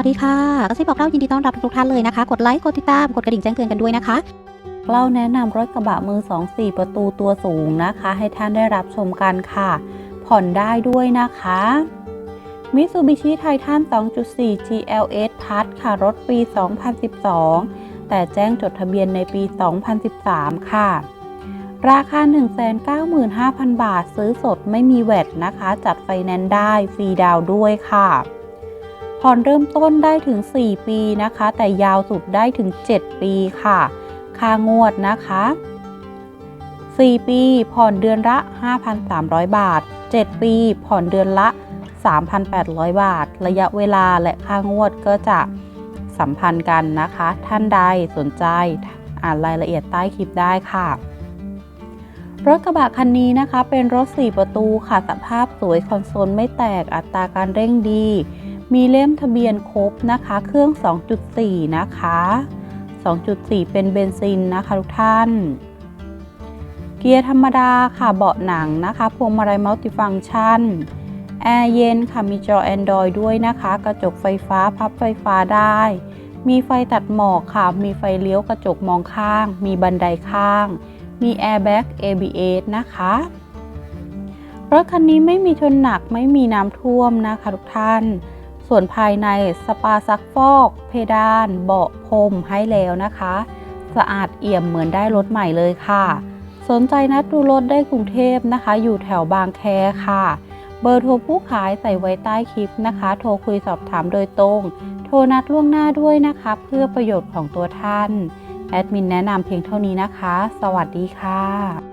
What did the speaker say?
วัสดีค่ะกระซิบบอกเล่ายินดีต้อนรับทุกท่านเลยนะคะ กดไลค์ กดติดตาม กดกระดิ่งแจ้งเตือนกันด้วยนะคะเราแนะนำรถกระบะมือ 2 4 ประตูตัวสูงนะคะ ให้ท่านได้รับชมกันค่ะ ผ่อนได้ด้วยนะคะ Mitsubishi Titan 2.4 GLS Plus ค่ะ รถปี 2012 แต่แจ้งจดทะเบียนในปี 2013 ค่ะ ราคา 195,000 บาท ซื้อสดไม่มีแวตนะคะ จัดไฟแนนซ์ได้ ฟรีดาวด้วยค่ะ ผ่อนเริ่มต้นได้ถึง 4 ปีนะคะ แต่ยาวสุดได้ถึง 7 ปีค่ะ ค่างวดนะคะ 4 ปีผ่อนเดือนละ 5,300 บาท 7 ปี ผ่อนเดือนละ 3,800 บาท ระยะเวลาและค่างวดก็จะสัมพันธ์กันนะคะ ท่านใดสนใจอ่านรายละเอียดใต้คลิปได้ค่ะ รถกระบะคันนี้นะคะ เป็นรถ 4 ประตูค่ะสภาพสวยคอนโซลไม่แตกอัตราการเร่งดี มีเล่มทะเบียนครบนะคะ เครื่อง 2.4 นะคะ 2.4 เป็นเบนซินนะคะทุกท่าน เกียร์ธรรมดาค่ะเบาะหนังนะคะ พวงมาลัยมัลติฟังก์ชันแอร์เย็นค่ะมีจอ Android ด้วยนะคะ กระจกไฟฟ้าพับไฟฟ้าได้ มีไฟตัดหมอกค่ะ มีไฟเลี้ยวกระจกมองข้าง มีบันไดข้าง มีแอร์แบ็ก ABS นะคะรถคันนี้ไม่มีชนหนักไม่มีน้ำท่วมนะคะทุกท่าน ส่วนภายในสปาซักฟอก เพดาน เบาะพรมให้แล้วนะคะ สะอาดเอี่ยมเหมือนได้รถใหม่เลยค่ะ สนใจนัดดูรถได้กรุงเทพนะคะ อยู่แถวบางแคค่ะ เบอร์โทรผู้ขายใส่ไว้ใต้คลิปนะคะ โทรคุยสอบถามโดยตรง โทรนัดล่วงหน้าด้วยนะคะ เพื่อประโยชน์ของตัวท่าน แอดมินแนะนำเพียงเท่านี้นะคะ สวัสดีค่ะ